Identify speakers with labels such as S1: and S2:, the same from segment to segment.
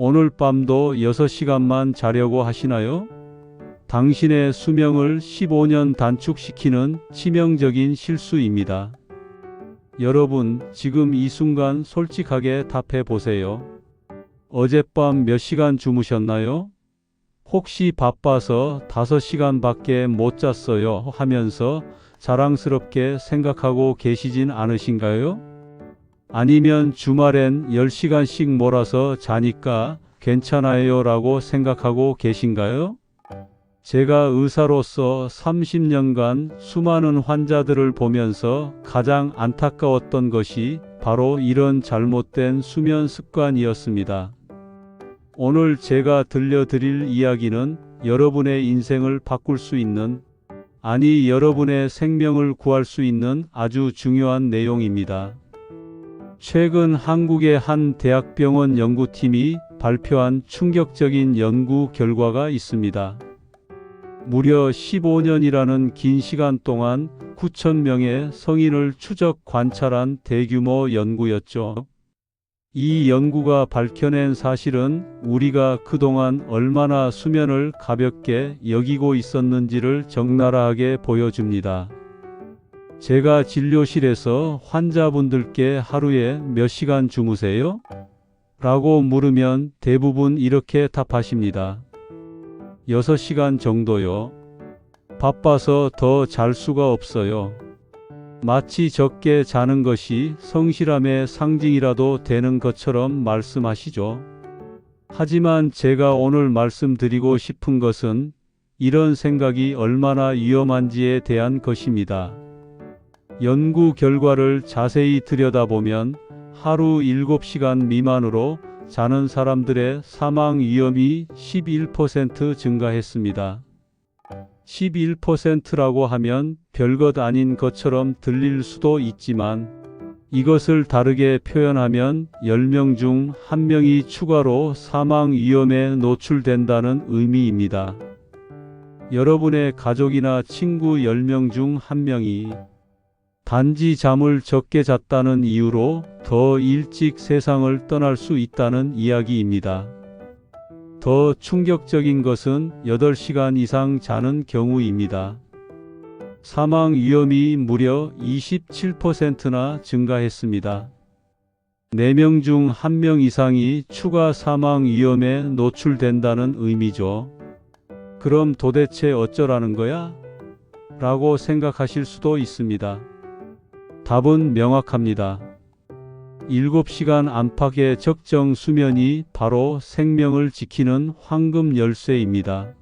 S1: 오늘 밤도 6시간만 자려고 하시나요? 당신의 수명을 15년 단축시키는 치명적인 실수입니다. 여러분, 지금 이 순간 솔직하게 답해 보세요. 어젯밤 몇 시간 주무셨나요? 혹시 바빠서 5시간밖에 못 잤어요 하면서 자랑스럽게 생각하고 계시진 않으신가요? 아니면 주말엔 10시간씩 몰아서 자니까 괜찮아요 라고 생각하고 계신가요? 제가 의사로서 30년간 수많은 환자들을 보면서 가장 안타까웠던 것이 바로 이런 잘못된 수면 습관이었습니다. 오늘 제가 들려드릴 이야기는 여러분의 인생을 바꿀 수 있는, 아니 여러분의 생명을 구할 수 있는 아주 중요한 내용입니다. 최근 한국의 한 대학병원 연구팀이 발표한 충격적인 연구 결과가 있습니다. 무려 15년이라는 긴 시간 동안 9,000명의 성인을 추적 관찰한 대규모 연구였죠. 이 연구가 밝혀낸 사실은 우리가 그동안 얼마나 수면을 가볍게 여기고 있었는지를 적나라하게 보여줍니다. 제가 진료실에서 환자분들께 하루에 몇 시간 주무세요? 라고 물으면 대부분 이렇게 답하십니다. 6시간 정도요. 바빠서 더 잘 수가 없어요. 마치 적게 자는 것이 성실함의 상징이라도 되는 것처럼 말씀하시죠. 하지만 제가 오늘 말씀드리고 싶은 것은 이런 생각이 얼마나 위험한지에 대한 것입니다. 연구 결과를 자세히 들여다보면 하루 7시간 미만으로 자는 사람들의 사망 위험이 11% 증가했습니다. 11%라고 하면 별것 아닌 것처럼 들릴 수도 있지만 이것을 다르게 표현하면 10명 중 1명이 추가로 사망 위험에 노출된다는 의미입니다. 여러분의 가족이나 친구 10명 중 1명이 단지 잠을 적게 잤다는 이유로 더 일찍 세상을 떠날 수 있다는 이야기입니다. 더 충격적인 것은 8시간 이상 자는 경우입니다. 사망 위험이 무려 27%나 증가했습니다. 4명 중 1명 이상이 추가 사망 위험에 노출된다는 의미죠. 그럼 도대체 어쩌라는 거야? 라고 생각하실 수도 있습니다. 답은 명확합니다. 7시간 안팎의 적정 수면이 바로 생명을 지키는 황금 열쇠입니다.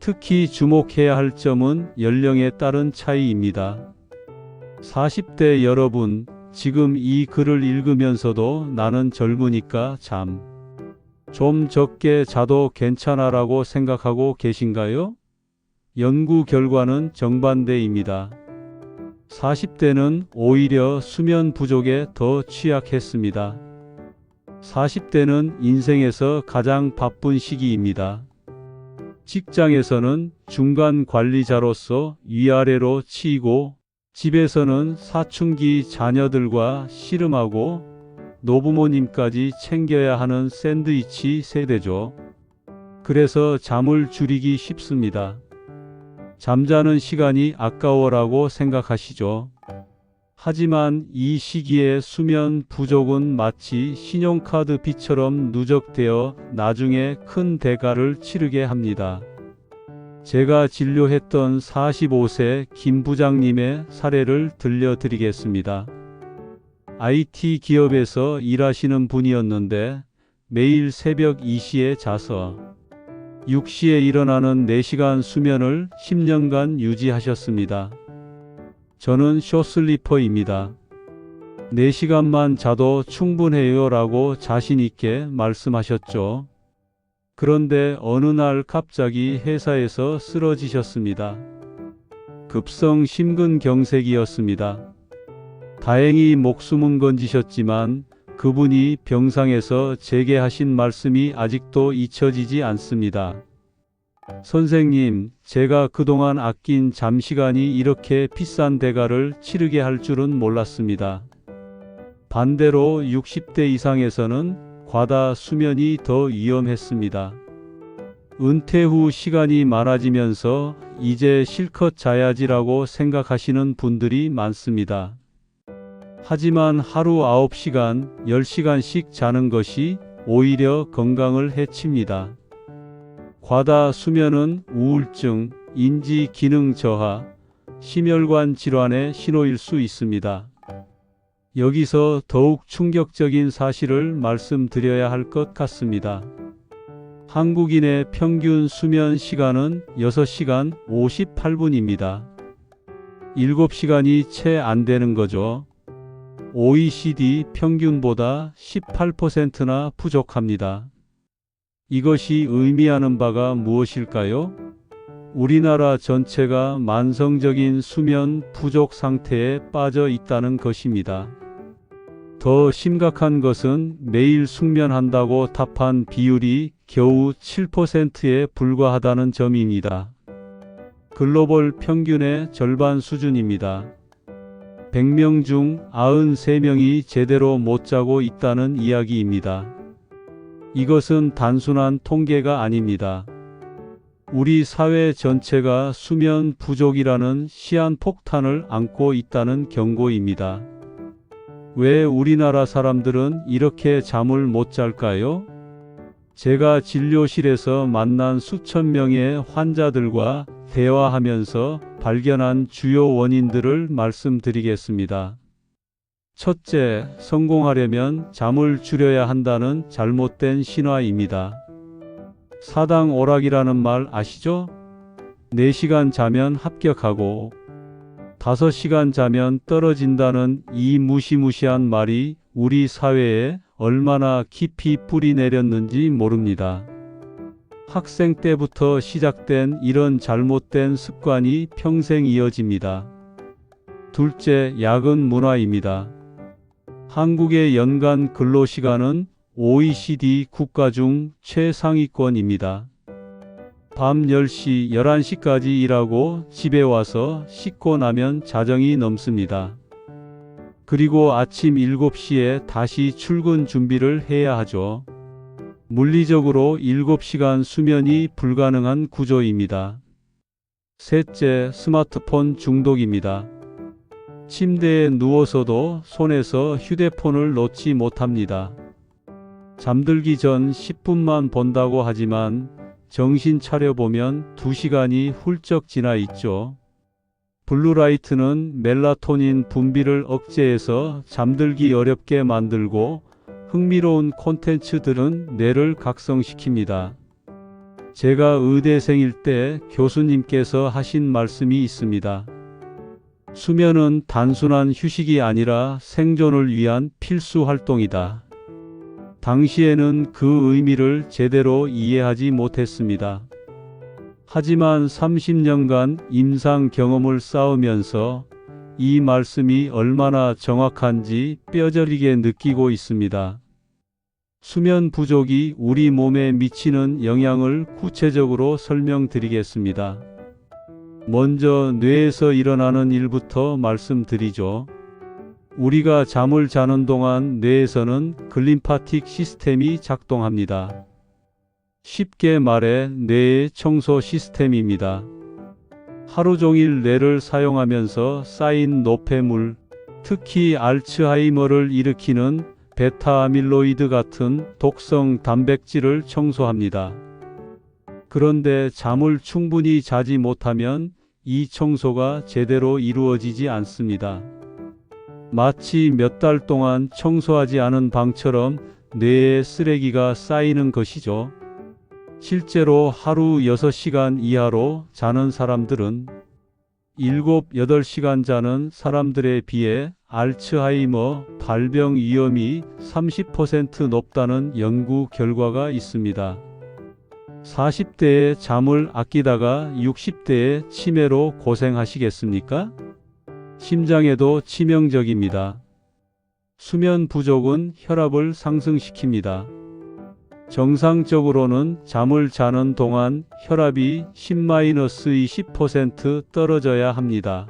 S1: 특히 주목해야 할 점은 연령에 따른 차이입니다. 40대 여러분, 지금 이 글을 읽으면서도 나는 젊으니까 잠. 좀 적게 자도 괜찮아라고 생각하고 계신가요? 연구 결과는 정반대입니다. 40대는 오히려 수면 부족에 더 취약했습니다. 40대는 인생에서 가장 바쁜 시기입니다. 직장에서는 중간 관리자로서 위아래로 치이고 집에서는 사춘기 자녀들과 씨름하고 노부모님까지 챙겨야 하는 샌드위치 세대죠. 그래서 잠을 줄이기 쉽습니다. 잠자는 시간이 아까워라고 생각하시죠. 하지만 이 시기에 수면 부족은 마치 신용카드 빚처럼 누적되어 나중에 큰 대가를 치르게 합니다. 제가 진료했던 45세 김 부장님의 사례를 들려드리겠습니다. IT 기업에서 일하시는 분이었는데 매일 새벽 2시에 자서 6시에 일어나는 4시간 수면을 10년간 유지하셨습니다. 저는 쇼슬리퍼입니다. 4시간만 자도 충분해요 라고 자신있게 말씀하셨죠. 그런데 어느 날 갑자기 회사에서 쓰러지셨습니다. 급성 심근경색이었습니다. 다행히 목숨은 건지셨지만 그분이 병상에서 제게 하신 말씀이 아직도 잊혀지지 않습니다. 선생님, 제가 그동안 아낀 잠시간이 이렇게 비싼 대가를 치르게 할 줄은 몰랐습니다. 반대로 60대 이상에서는 과다 수면이 더 위험했습니다. 은퇴 후 시간이 많아지면서 이제 실컷 자야지라고 생각하시는 분들이 많습니다. 하지만 하루 9시간, 10시간씩 자는 것이 오히려 건강을 해칩니다. 과다 수면은 우울증, 인지 기능 저하, 심혈관 질환의 신호일 수 있습니다. 여기서 더욱 충격적인 사실을 말씀드려야 할 것 같습니다. 한국인의 평균 수면 시간은 6시간 58분입니다. 7시간이 채 안 되는 거죠. OECD 평균보다 18%나 부족합니다. 이것이 의미하는 바가 무엇일까요? 우리나라 전체가 만성적인 수면 부족 상태에 빠져 있다는 것입니다. 더 심각한 것은 매일 숙면한다고 답한 비율이 겨우 7%에 불과하다는 점입니다. 글로벌 평균의 절반 수준입니다. 100명 중 93명이 제대로 못 자고 있다는 이야기입니다. 이것은 단순한 통계가 아닙니다. 우리 사회 전체가 수면 부족이라는 시한폭탄을 안고 있다는 경고입니다. 왜 우리나라 사람들은 이렇게 잠을 못 잘까요? 제가 진료실에서 만난 수천 명의 환자들과 대화하면서 발견한 주요 원인들을 말씀드리겠습니다. 첫째, 성공하려면 잠을 줄여야 한다는 잘못된 신화입니다. 사당 오락이라는 말 아시죠? 4시간 자면 합격하고 5시간 자면 떨어진다는 이 무시무시한 말이 우리 사회에 얼마나 깊이 뿌리 내렸는지 모릅니다. 학생 때부터 시작된 이런 잘못된 습관이 평생 이어집니다. 둘째, 야근 문화입니다. 한국의 연간 근로시간은 OECD 국가 중 최상위권입니다. 밤 10시, 11시까지 일하고 집에 와서 씻고 나면 자정이 넘습니다. 그리고 아침 7시에 다시 출근 준비를 해야 하죠. 물리적으로 7시간 수면이 불가능한 구조입니다. 셋째, 스마트폰 중독입니다. 침대에 누워서도 손에서 휴대폰을 놓지 못합니다. 잠들기 전 10분만 본다고 하지만 정신 차려보면 2시간이 훌쩍 지나 있죠. 블루라이트는 멜라토닌 분비를 억제해서 잠들기 어렵게 만들고 흥미로운 콘텐츠들은 뇌를 각성시킵니다. 제가 의대생일 때 교수님께서 하신 말씀이 있습니다. 수면은 단순한 휴식이 아니라 생존을 위한 필수 활동이다. 당시에는 그 의미를 제대로 이해하지 못했습니다. 하지만 30년간 임상 경험을 쌓으면서 이 말씀이 얼마나 정확한지 뼈저리게 느끼고 있습니다. 수면 부족이 우리 몸에 미치는 영향을 구체적으로 설명드리겠습니다. 먼저 뇌에서 일어나는 일부터 말씀드리죠. 우리가 잠을 자는 동안 뇌에서는 글림파틱 시스템이 작동합니다. 쉽게 말해 뇌의 청소 시스템입니다. 하루 종일 뇌를 사용하면서 쌓인 노폐물, 특히 알츠하이머를 일으키는 베타 아밀로이드 같은 독성 단백질을 청소합니다. 그런데 잠을 충분히 자지 못하면 이 청소가 제대로 이루어지지 않습니다. 마치 몇 달 동안 청소하지 않은 방처럼 뇌에 쓰레기가 쌓이는 것이죠. 실제로 하루 6시간 이하로 자는 사람들은 7, 8시간 자는 사람들에 비해 알츠하이머 발병 위험이 30% 높다는 연구 결과가 있습니다. 40대에 잠을 아끼다가 60대에 치매로 고생하시겠습니까? 심장에도 치명적입니다. 수면 부족은 혈압을 상승시킵니다. 정상적으로는 잠을 자는 동안 혈압이 10-20% 떨어져야 합니다.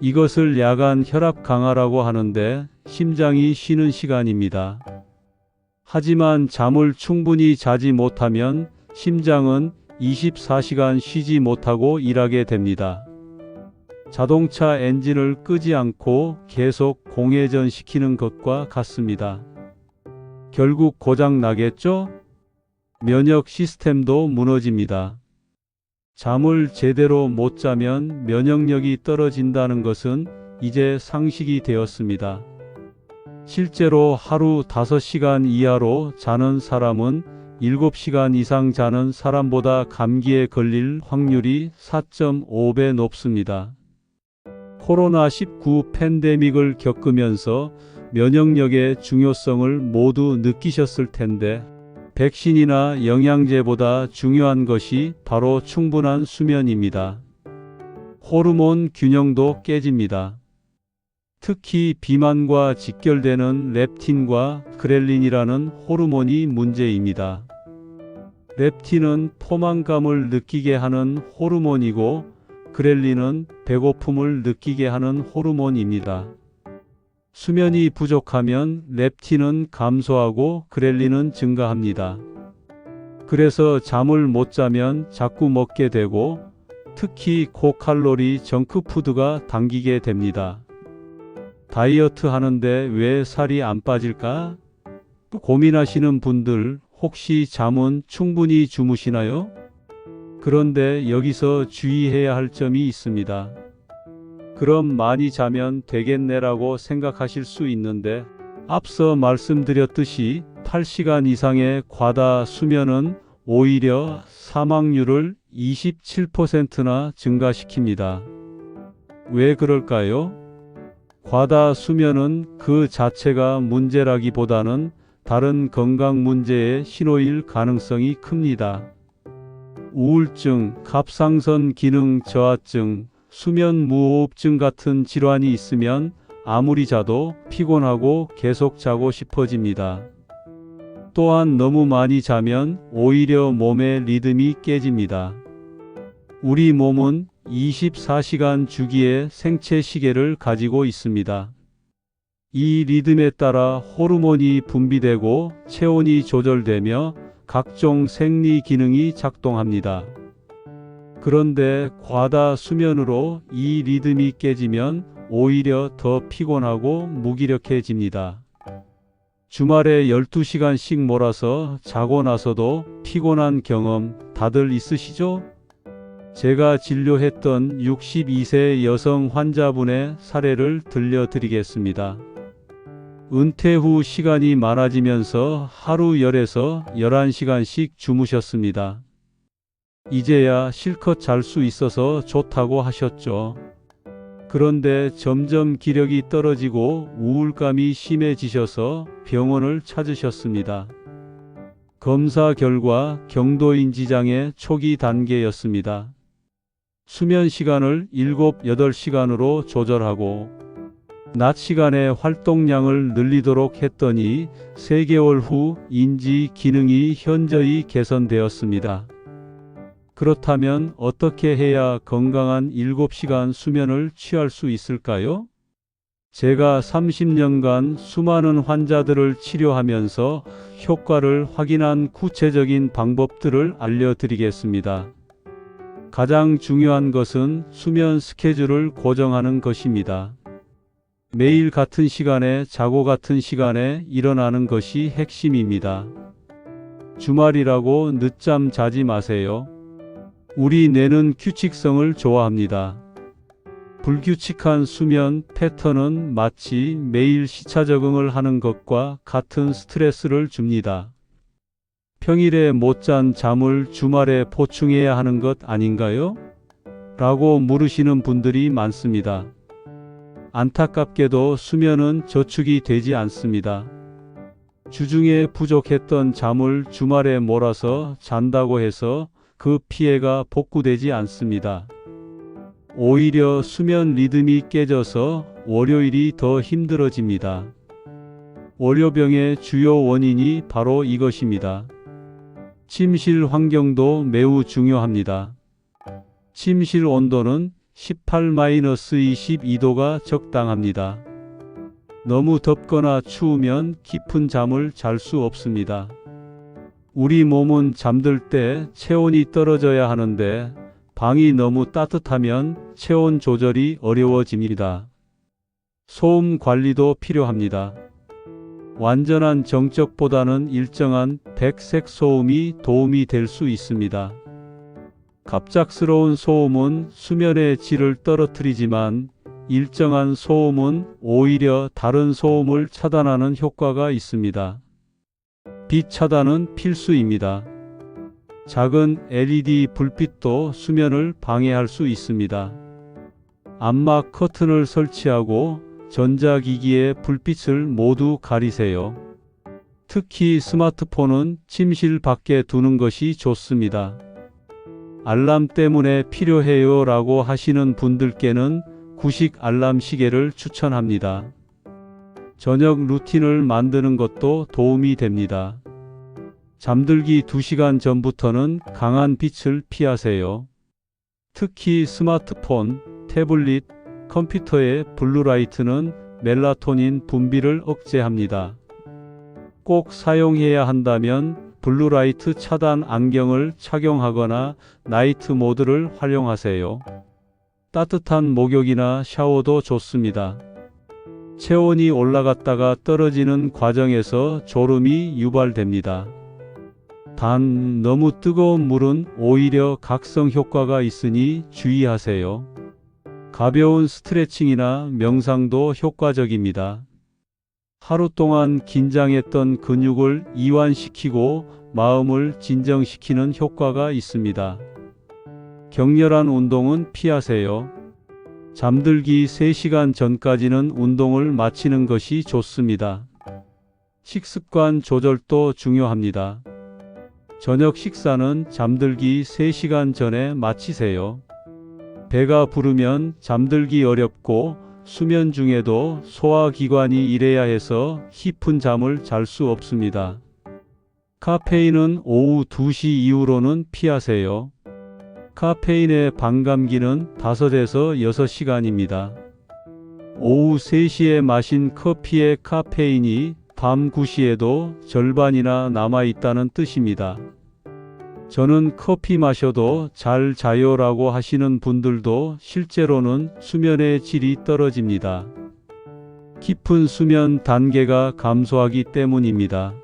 S1: 이것을 야간 혈압 강화라고 하는데 심장이 쉬는 시간입니다. 하지만 잠을 충분히 자지 못하면 심장은 24시간 쉬지 못하고 일하게 됩니다. 자동차 엔진을 끄지 않고 계속 공회전 시키는 것과 같습니다. 결국 고장 나겠죠? 면역 시스템도 무너집니다. 잠을 제대로 못 자면 면역력이 떨어진다는 것은 이제 상식이 되었습니다. 실제로 하루 5시간 이하로 자는 사람은 7시간 이상 자는 사람보다 감기에 걸릴 확률이 4.5배 높습니다. 코로나19 팬데믹을 겪으면서 면역력의 중요성을 모두 느끼셨을 텐데, 백신이나 영양제보다 중요한 것이 바로 충분한 수면입니다. 호르몬 균형도 깨집니다. 특히 비만과 직결되는 렙틴과 그렐린이라는 호르몬이 문제입니다. 렙틴은 포만감을 느끼게 하는 호르몬이고 그렐린은 배고픔을 느끼게 하는 호르몬입니다. 수면이 부족하면 렙틴은 감소하고 그렐린은 증가합니다. 그래서 잠을 못 자면 자꾸 먹게 되고 특히 고칼로리 정크푸드가 당기게 됩니다. 다이어트 하는데 왜 살이 안 빠질까? 고민하시는 분들 혹시 잠은 충분히 주무시나요? 그런데 여기서 주의해야 할 점이 있습니다. 그럼 많이 자면 되겠네라고 생각하실 수 있는데 앞서 말씀드렸듯이 8시간 이상의 과다 수면은 오히려 사망률을 27%나 증가시킵니다. 왜 그럴까요? 과다 수면은 그 자체가 문제라기보다는 다른 건강 문제의 신호일 가능성이 큽니다. 우울증, 갑상선 기능 저하증, 수면 무호흡증 같은 질환이 있으면 아무리 자도 피곤하고 계속 자고 싶어집니다. 또한 너무 많이 자면 오히려 몸의 리듬이 깨집니다. 우리 몸은 24시간 주기의 생체 시계를 가지고 있습니다. 이 리듬에 따라 호르몬이 분비되고 체온이 조절되며 각종 생리 기능이 작동합니다. 그런데 과다 수면으로 이 리듬이 깨지면 오히려 더 피곤하고 무기력해집니다. 주말에 12시간씩 몰아서 자고 나서도 피곤한 경험 다들 있으시죠? 제가 진료했던 62세 여성 환자분의 사례를 들려드리겠습니다. 은퇴 후 시간이 많아지면서 하루 10에서 11시간씩 주무셨습니다. 이제야 실컷 잘 수 있어서 좋다고 하셨죠. 그런데 점점 기력이 떨어지고 우울감이 심해지셔서 병원을 찾으셨습니다. 검사 결과 경도인지장의 초기 단계였습니다. 수면 시간을 7, 8시간으로 조절하고 낮 시간에 활동량을 늘리도록 했더니 3개월 후 인지 기능이 현저히 개선되었습니다. 그렇다면 어떻게 해야 건강한 7시간 수면을 취할 수 있을까요? 제가 30년간 수많은 환자들을 치료하면서 효과를 확인한 구체적인 방법들을 알려드리겠습니다. 가장 중요한 것은 수면 스케줄을 고정하는 것입니다. 매일 같은 시간에 자고 같은 시간에 일어나는 것이 핵심입니다. 주말이라고 늦잠 자지 마세요. 우리 뇌는 규칙성을 좋아합니다. 불규칙한 수면 패턴은 마치 매일 시차 적응을 하는 것과 같은 스트레스를 줍니다. 평일에 못 잔 잠을 주말에 보충해야 하는 것 아닌가요? 라고 물으시는 분들이 많습니다. 안타깝게도 수면은 저축이 되지 않습니다. 주중에 부족했던 잠을 주말에 몰아서 잔다고 해서 그 피해가 복구되지 않습니다. 오히려 수면 리듬이 깨져서 월요일이 더 힘들어집니다. 월요병의 주요 원인이 바로 이것입니다. 침실 환경도 매우 중요합니다. 침실 온도는 18-22도가 적당합니다. 너무 덥거나 추우면 깊은 잠을 잘 수 없습니다. 우리 몸은 잠들 때 체온이 떨어져야 하는데 방이 너무 따뜻하면 체온 조절이 어려워집니다. 소음 관리도 필요합니다. 완전한 정적보다는 일정한 백색 소음이 도움이 될 수 있습니다. 갑작스러운 소음은 수면의 질을 떨어뜨리지만 일정한 소음은 오히려 다른 소음을 차단하는 효과가 있습니다. 빛 차단은 필수입니다. 작은 LED 불빛도 수면을 방해할 수 있습니다. 암막 커튼을 설치하고 전자기기의 불빛을 모두 가리세요. 특히 스마트폰은 침실 밖에 두는 것이 좋습니다. 알람 때문에 필요해요 라고 하시는 분들께는 구식 알람 시계를 추천합니다. 저녁 루틴을 만드는 것도 도움이 됩니다. 잠들기 2시간 전부터는 강한 빛을 피하세요. 특히 스마트폰, 태블릿, 컴퓨터의 블루라이트는 멜라토닌 분비를 억제합니다. 꼭 사용해야 한다면 블루라이트 차단 안경을 착용하거나 나이트 모드를 활용하세요. 따뜻한 목욕이나 샤워도 좋습니다. 체온이 올라갔다가 떨어지는 과정에서 졸음이 유발됩니다. 단 너무 뜨거운 물은 오히려 각성 효과가 있으니 주의하세요. 가벼운 스트레칭이나 명상도 효과적입니다. 하루 동안 긴장했던 근육을 이완시키고 마음을 진정시키는 효과가 있습니다. 격렬한 운동은 피하세요. 잠들기 3시간 전까지는 운동을 마치는 것이 좋습니다. 식습관 조절도 중요합니다. 저녁 식사는 잠들기 3시간 전에 마치세요. 배가 부르면 잠들기 어렵고 수면 중에도 소화기관이 일해야 해서 깊은 잠을 잘 수 없습니다. 카페인은 오후 2시 이후로는 피하세요. 카페인의 반감기는 5에서 6시간입니다. 오후 3시에 마신 커피의 카페인이 밤 9시에도 절반이나 남아있다는 뜻입니다. 저는 커피 마셔도 잘 자요라고 하시는 분들도 실제로는 수면의 질이 떨어집니다. 깊은 수면 단계가 감소하기 때문입니다.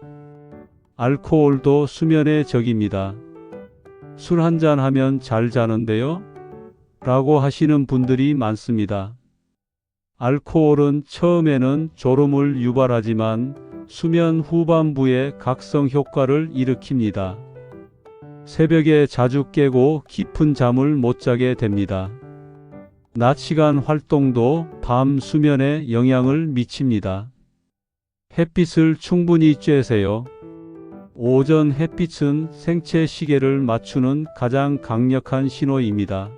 S1: 알코올도 수면의 적입니다. 술 한잔 하면 잘 자는데요? 라고 하시는 분들이 많습니다. 알코올은 처음에는 졸음을 유발하지만 수면 후반부에 각성 효과를 일으킵니다. 새벽에 자주 깨고 깊은 잠을 못 자게 됩니다. 낮 시간 활동도 밤 수면에 영향을 미칩니다. 햇빛을 충분히 쬐세요. 오전 햇빛은 생체 시계를 맞추는 가장 강력한 신호입니다.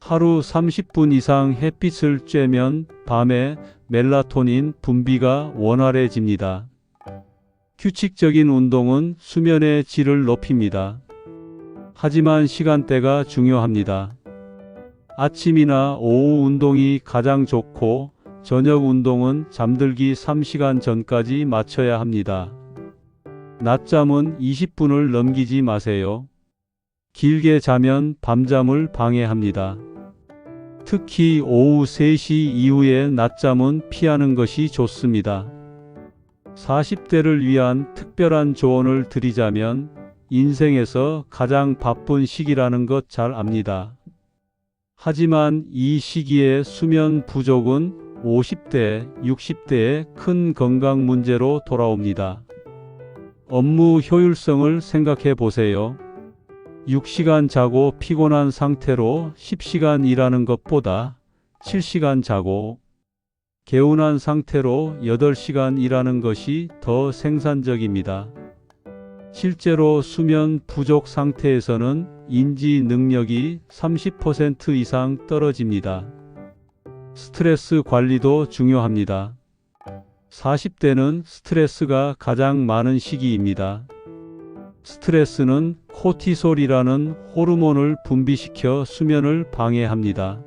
S1: 하루 30분 이상 햇빛을 쬐면 밤에 멜라토닌 분비가 원활해집니다. 규칙적인 운동은 수면의 질을 높입니다. 하지만 시간대가 중요합니다. 아침이나 오후 운동이 가장 좋고 저녁 운동은 잠들기 3시간 전까지 마쳐야 합니다. 낮잠은 20분을 넘기지 마세요. 길게 자면 밤잠을 방해합니다. 특히 오후 3시 이후의 낮잠은 피하는 것이 좋습니다. 40대를 위한 특별한 조언을 드리자면 인생에서 가장 바쁜 시기라는 것 잘 압니다. 하지만 이 시기에 수면 부족은 50대, 60대의 큰 건강 문제로 돌아옵니다. 업무 효율성을 생각해 보세요. 6시간 자고 피곤한 상태로 10시간 일하는 것보다 7시간 자고 개운한 상태로 8시간 일하는 것이 더 생산적입니다. 실제로 수면 부족 상태에서는 인지 능력이 30% 이상 떨어집니다. 스트레스 관리도 중요합니다. 40대는 스트레스가 가장 많은 시기입니다. 스트레스는 코티솔이라는 호르몬을 분비시켜 수면을 방해합니다.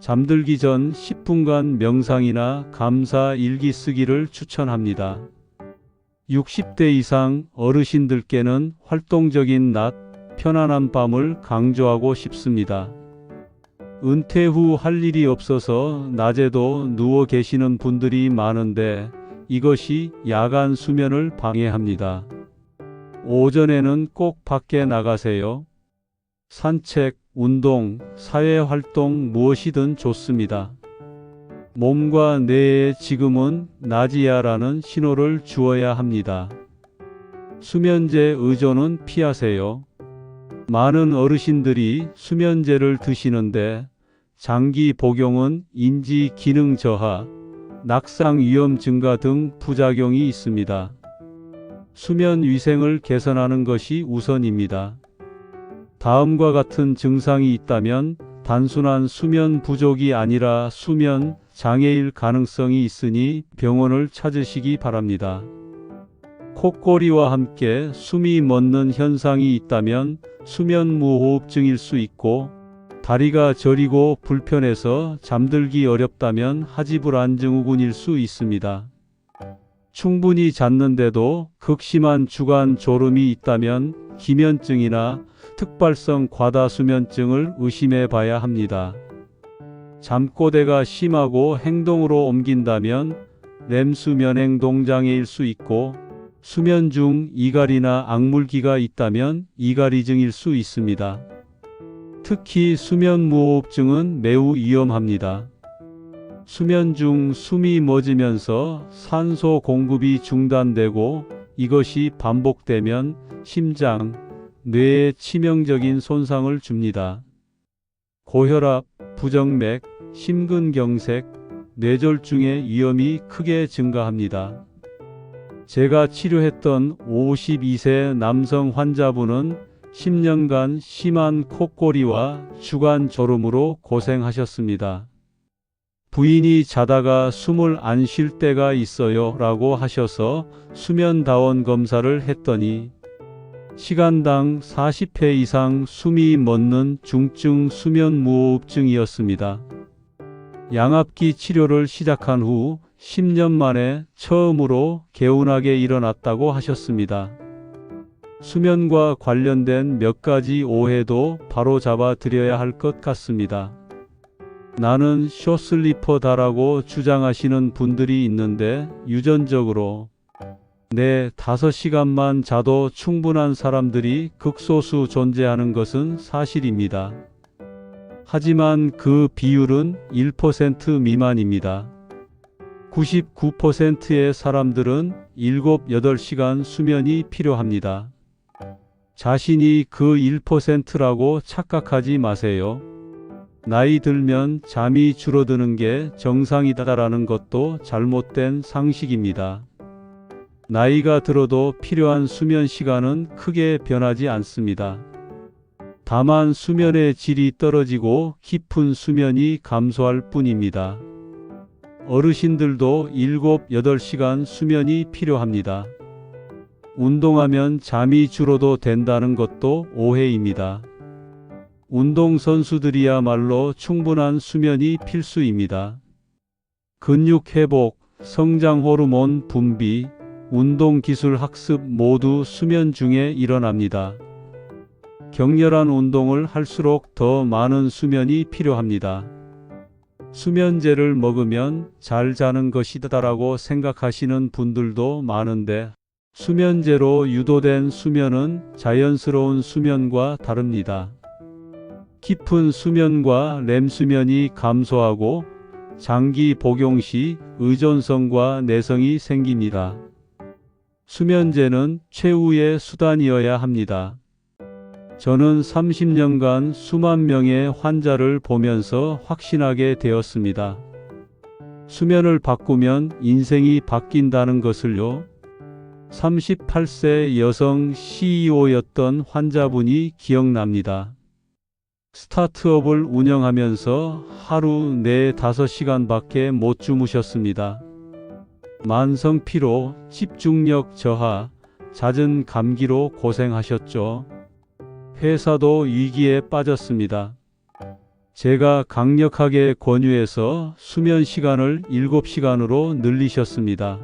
S1: 잠들기 전 10분간 명상이나 감사 일기 쓰기를 추천합니다. 60대 이상 어르신들께는 활동적인 낮, 편안한 밤을 강조하고 싶습니다. 은퇴 후 할 일이 없어서 낮에도 누워 계시는 분들이 많은데 이것이 야간 수면을 방해합니다. 오전에는 꼭 밖에 나가세요. 산책, 운동, 사회활동 무엇이든 좋습니다. 몸과 뇌에 지금은 낮이야라는 신호를 주어야 합니다. 수면제 의존은 피하세요. 많은 어르신들이 수면제를 드시는데 장기 복용은 인지 기능 저하, 낙상 위험 증가 등 부작용이 있습니다. 수면 위생을 개선하는 것이 우선입니다. 다음과 같은 증상이 있다면 단순한 수면 부족이 아니라 수면 장애일 가능성이 있으니 병원을 찾으시기 바랍니다. 콧꼬리와 함께 숨이 멎는 현상이 있다면 수면 무호흡증일 수 있고 다리가 저리고 불편해서 잠들기 어렵다면 하지불안 증후군일 수 있습니다. 충분히 잤는데도 극심한 주간 졸음이 있다면 기면증이나 특발성 과다수면증을 의심해 봐야 합니다. 잠꼬대가 심하고 행동으로 옮긴다면 렘수면행 동장애일 수 있고 수면 중 이갈이나 악물기가 있다면 이갈이증일 수 있습니다. 특히 수면 무호흡증은 매우 위험합니다. 수면 중 숨이 멎으면서 산소 공급이 중단되고 이것이 반복되면 심장, 뇌에 치명적인 손상을 줍니다. 고혈압, 부정맥, 심근경색, 뇌졸중의 위험이 크게 증가합니다. 제가 치료했던 52세 남성 환자분은 10년간 심한 콧꼬리와 주간 졸음으로 고생하셨습니다. 부인이 자다가 숨을 안 쉴 때가 있어요 라고 하셔서 수면다원 검사를 했더니 시간당 40회 이상 숨이 멎는 중증 수면 무호흡증이었습니다. 양압기 치료를 시작한 후 10년 만에 처음으로 개운하게 일어났다고 하셨습니다. 수면과 관련된 몇 가지 오해도 바로 잡아 드려야 할 것 같습니다. 나는 쇼슬리퍼다라고 주장하시는 분들이 있는데 유전적으로 내 5시간만 자도 충분한 사람들이 극소수 존재하는 것은 사실입니다. 하지만 그 비율은 1% 미만입니다. 99%의 사람들은 7, 8시간 수면이 필요합니다. 자신이 그 1%라고 착각하지 마세요. 나이 들면 잠이 줄어드는 게 정상이다라는 것도 잘못된 상식입니다. 나이가 들어도 필요한 수면 시간은 크게 변하지 않습니다. 다만 수면의 질이 떨어지고 깊은 수면이 감소할 뿐입니다. 어르신들도 7, 8시간 수면이 필요합니다. 운동하면 잠이 줄어도 된다는 것도 오해입니다. 운동선수들이야말로 충분한 수면이 필수입니다. 근육 회복, 성장 호르몬 분비, 운동 기술 학습 모두 수면 중에 일어납니다. 격렬한 운동을 할수록 더 많은 수면이 필요합니다. 수면제를 먹으면 잘 자는 것이다라고 생각하시는 분들도 많은데 수면제로 유도된 수면은 자연스러운 수면과 다릅니다. 깊은 수면과 렘 수면이 감소하고 장기 복용 시 의존성과 내성이 생깁니다. 수면제는 최후의 수단이어야 합니다. 저는 30년간 수만 명의 환자를 보면서 확신하게 되었습니다. 수면을 바꾸면 인생이 바뀐다는 것을요. 38세 여성 CEO였던 환자분이 기억납니다. 스타트업을 운영하면서 하루 4, 5시간밖에 못 주무셨습니다. 만성 피로, 집중력 저하, 잦은 감기로 고생하셨죠. 회사도 위기에 빠졌습니다. 제가 강력하게 권유해서 수면 시간을 7시간으로 늘리셨습니다.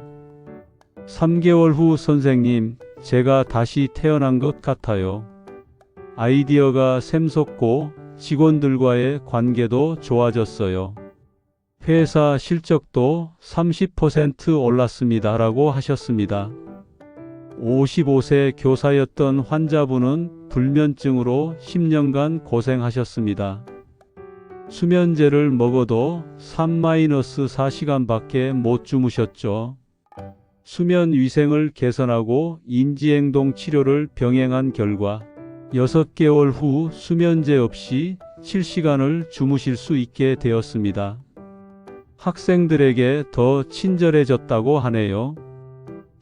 S1: 3개월 후 선생님, 제가 다시 태어난 것 같아요. 아이디어가 샘솟고 직원들과의 관계도 좋아졌어요. 회사 실적도 30% 올랐습니다. 라고 하셨습니다. 55세 교사였던 환자분은 불면증으로 10년간 고생하셨습니다. 수면제를 먹어도 3-4시간밖에 못 주무셨죠. 수면 위생을 개선하고 인지행동 치료를 병행한 결과 6개월 후 수면제 없이 7시간을 주무실 수 있게 되었습니다. 학생들에게 더 친절해졌다고 하네요.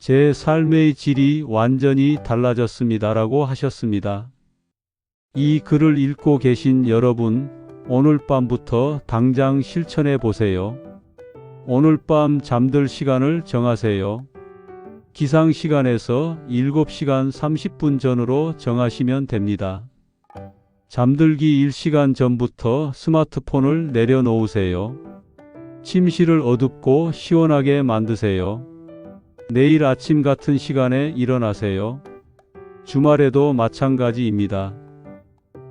S1: 제 삶의 질이 완전히 달라졌습니다라고 하셨습니다. 이 글을 읽고 계신 여러분, 오늘 밤부터 당장 실천해 보세요. 오늘 밤 잠들 시간을 정하세요. 기상 시간에서 7시간 30분 전으로 정하시면 됩니다. 잠들기 1시간 전부터 스마트폰을 내려놓으세요. 침실을 어둡고 시원하게 만드세요. 내일 아침 같은 시간에 일어나세요. 주말에도 마찬가지입니다.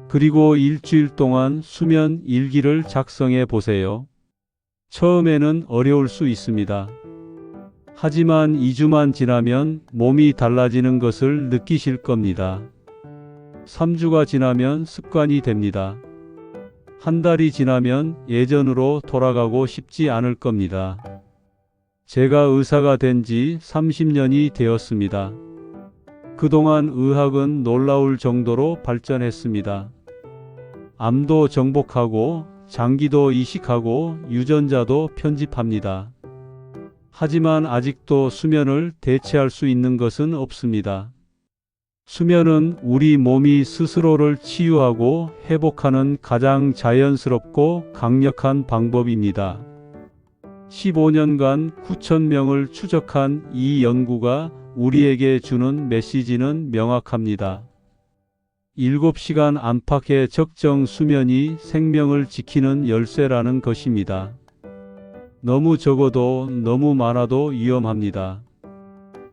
S1: 그리고 일주일 동안 수면 일기를 작성해 보세요. 처음에는 어려울 수 있습니다. 하지만 2주만 지나면 몸이 달라지는 것을 느끼실 겁니다. 3주가 지나면 습관이 됩니다. 한 달이 지나면 예전으로 돌아가고 싶지 않을 겁니다. 제가 의사가 된 지 30년이 되었습니다. 그동안 의학은 놀라울 정도로 발전했습니다. 암도 정복하고 장기도 이식하고 유전자도 편집합니다. 하지만 아직도 수면을 대체할 수 있는 것은 없습니다. 수면은 우리 몸이 스스로를 치유하고 회복하는 가장 자연스럽고 강력한 방법입니다. 15년간 9,000명을 추적한 이 연구가 우리에게 주는 메시지는 명확합니다. 7시간 안팎의 적정 수면이 생명을 지키는 열쇠라는 것입니다. 너무 적어도 너무 많아도 위험합니다.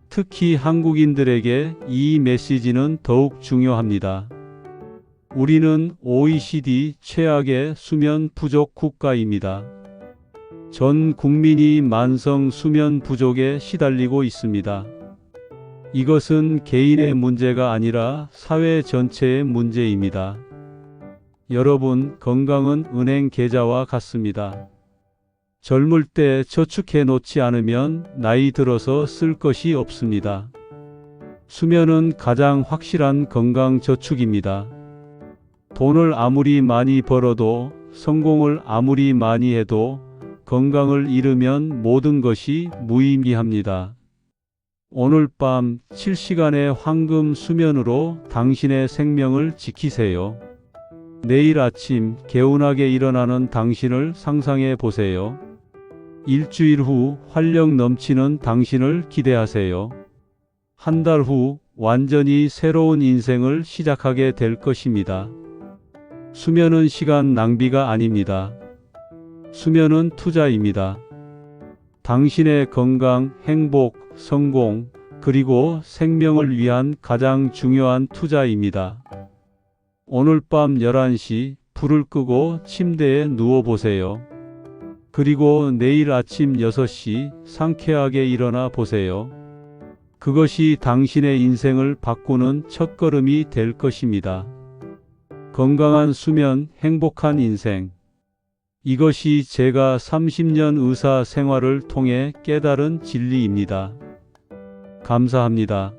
S1: 특히 한국인들에게 이 메시지는 더욱 중요합니다. 우리는 OECD 최악의 수면 부족 국가입니다. 전 국민이 만성 수면 부족에 시달리고 있습니다. 이것은 개인의 문제가 아니라 사회 전체의 문제입니다. 여러분, 건강은 은행 계좌와 같습니다. 젊을 때 저축해 놓지 않으면 나이 들어서 쓸 것이 없습니다. 수면은 가장 확실한 건강 저축입니다. 돈을 아무리 많이 벌어도 성공을 아무리 많이 해도 건강을 잃으면 모든 것이 무의미합니다. 오늘 밤 7시간의 황금 수면으로 당신의 생명을 지키세요. 내일 아침 개운하게 일어나는 당신을 상상해 보세요. 일주일 후 활력 넘치는 당신을 기대하세요. 한 달 후 완전히 새로운 인생을 시작하게 될 것입니다. 수면은 시간 낭비가 아닙니다. 수면은 투자입니다. 당신의 건강, 행복, 성공, 그리고 생명을 위한 가장 중요한 투자입니다. 오늘 밤 11시 불을 끄고 침대에 누워 보세요. 그리고 내일 아침 6시 상쾌하게 일어나 보세요. 그것이 당신의 인생을 바꾸는 첫걸음이 될 것입니다. 건강한 수면, 행복한 인생. 이것이 제가 30년 의사 생활을 통해 깨달은 진리입니다. 감사합니다.